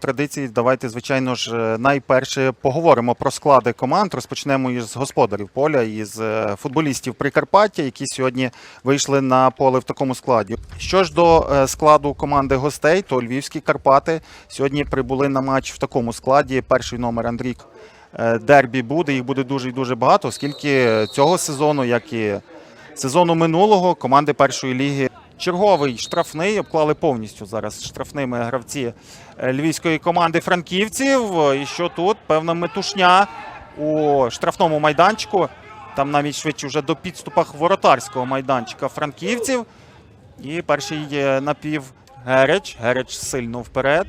традиції, давайте, звичайно ж, е, найперше поговоримо про склади команд. Розпочнемо із господарів поля, із е, футболістів Прикарпаття, які сьогодні вийшли на поле в такому складі. Що ж до е, складу команди гостей, то львівські Карпати сьогодні прибули на матч в такому складі. Перший номер Андрій е, Дербі буде. Їх буде дуже і дуже багато, оскільки цього сезону, як і сезону минулого, команди першої ліги. Черговий штрафний обклали повністю зараз штрафними гравці е, львівської команди франківців. І що тут? Певна метушня у штрафному майданчику. Там навіть швидше вже до підступах воротарського майданчика франківців. І перший напів Гереч. Гереч сильно вперед.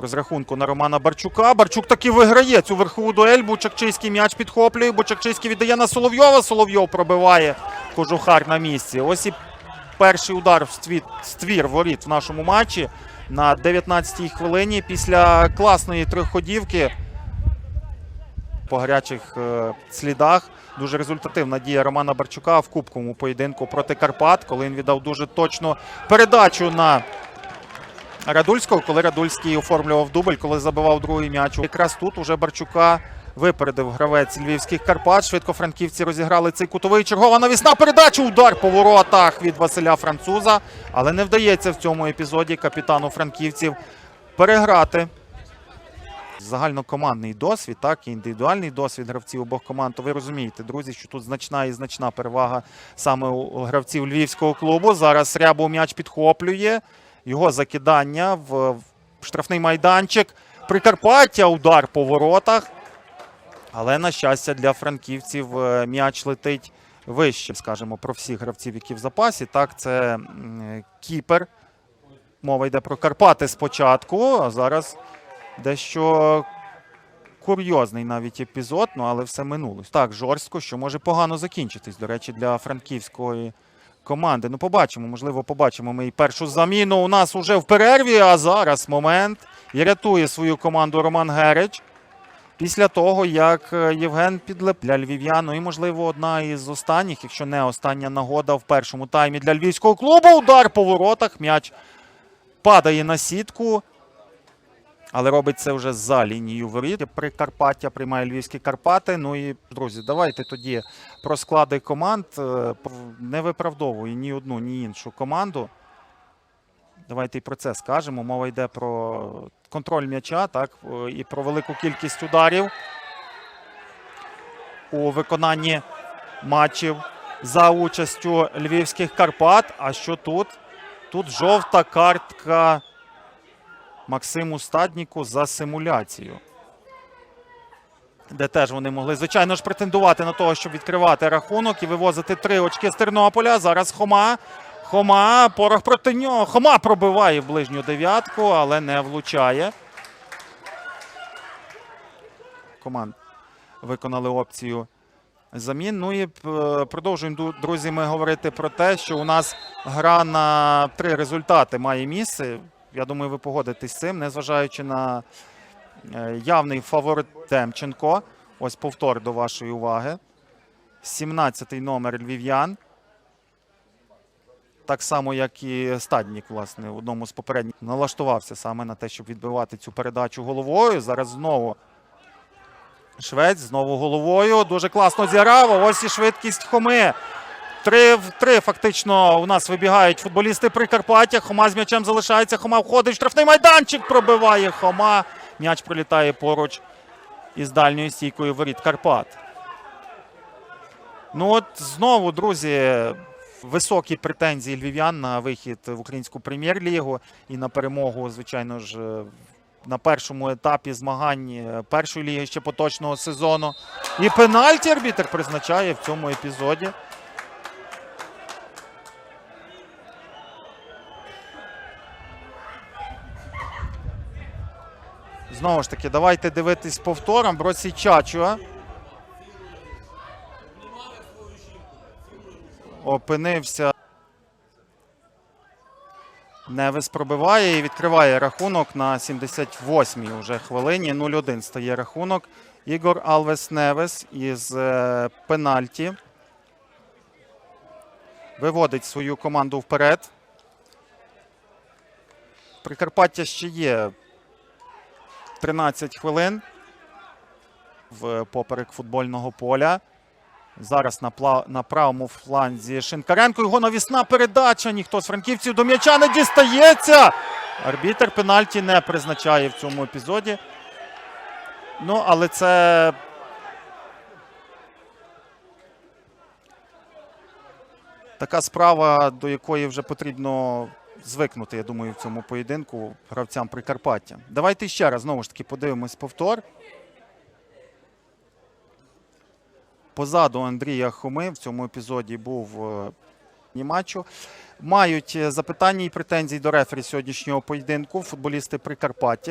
Розрахунку на Романа Барчука. Барчук таки виграє цю верхову дуель. Бучакчийський м'яч підхоплює. Бучакчийський віддає на Соловйова. Соловйов пробиває кожухар на місці. Ось і перший удар в ствір, ствір воріт в нашому матчі на 19-й хвилині після класної трьохходівки по гарячих е, слідах. Дуже результативна дія Романа Барчука в кубковому поєдинку проти Карпат, коли він віддав дуже точну передачу на Радульського, коли Радульський оформлював дубль, коли забивав другий м'яч. Якраз тут уже Барчука випередив гравець львівських Карпат. Швидко франківці розіграли цей кутовий. Чергова навісна передача. Удар по воротах від Василя Француза. Але не вдається в цьому епізоді капітану франківців переграти. Загальнокомандний досвід, так і індивідуальний досвід гравців обох команд. То ви розумієте, друзі, що тут значна і значна перевага саме у гравців львівського клубу. Зараз Рябов м'яч підхоплює. Його закидання в штрафний майданчик. Прикарпаття, удар по воротах. Але, на щастя, для франківців е, м'яч летить вище. Скажемо про всіх гравців, які в запасі. Так, це кіпер. Мова йде про Карпати спочатку, а зараз дещо курйозний навіть епізод, ну але все минулось. Так, жорстко, що може погано закінчитись, до речі, для франківської команди. Ну, побачимо, можливо, побачимо ми і першу заміну. У нас уже в перерві, а зараз момент. І рятує свою команду Роман Герич. Після того, як е, Євген підлеп для львів'ян, ну і, можливо, одна із останніх, якщо не остання нагода в першому таймі для львівського клубу. Удар по воротах. М'яч падає на сітку. Але робить це вже за лінією воріт. Прикарпаття приймає львівські Карпати. Ну і друзі, давайте тоді про склади команд. Е, Не виправдовую ні одну, ні іншу команду. Давайте і про це скажемо. Мова йде про контроль м'яча, так, і про велику кількість ударів у виконанні матчів за участю львівських Карпат. А що тут? Тут жовта картка Максиму Стадніку за симуляцію. Де теж вони могли, звичайно ж, претендувати на того, щоб відкривати рахунок і вивозити три очки з Тернополя. Зараз Хома. Хома, порох проти нього. Хома пробиває ближню дев'ятку, але не влучає. Команд виконали опцію замін. Ну і е, продовжуємо, друзі, ми говорити про те, що у нас гра на три результати має місце. Я думаю, ви погодитесь з цим, незважаючи на е, явний фаворит Демченко. Ось повтор до вашої уваги. 17-й номер львів'ян. Так само, як і Стаднік, власне, в одному з попередніх налаштувався саме на те, щоб відбивати цю передачу головою. Зараз знову Швець, знову головою. Дуже класно зіграв. Ось і швидкість Хоми. Три три фактично у нас вибігають футболісти Прикарпаття. Хома з м'ячем залишається. Хома входить в штрафний майданчик. Пробиває Хома. М'яч прилітає поруч із дальньою стійкою воріт Карпат. Ну от знову, друзі, високі претензії львів'ян на вихід в українську прем'єр-лігу і на перемогу, звичайно ж, на першому етапі змагань е, першої ліги ще поточного сезону. І пенальті арбітр призначає в цьому епізоді. Знову ж таки, давайте дивитись повтором. Бросі Чачуа. Опинився. Невес пробиває і відкриває рахунок на 78-й уже хвилині. 0-1 стає рахунок. Ігор Алвес Невес із е, пенальті. Виводить свою команду вперед. Прикарпаття ще є 13 хвилин в поперек футбольного поля. Зараз на, пла... на правому фланзі Шинкаренко. Його навісна передача. Ніхто з франківців до м'яча не дістається. Арбітер пенальті не призначає в цьому епізоді. Ну, але це. Така справа, до якої вже потрібно звикнути, я думаю, в цьому поєдинку гравцям Прикарпаття. Давайте ще раз знову ж таки подивимось повтор. Позаду Андрія Хоми в цьому епізоді був е, матчу. Мають е, запитання і претензії до рефері сьогоднішнього поєдинку футболісти Прикарпаття.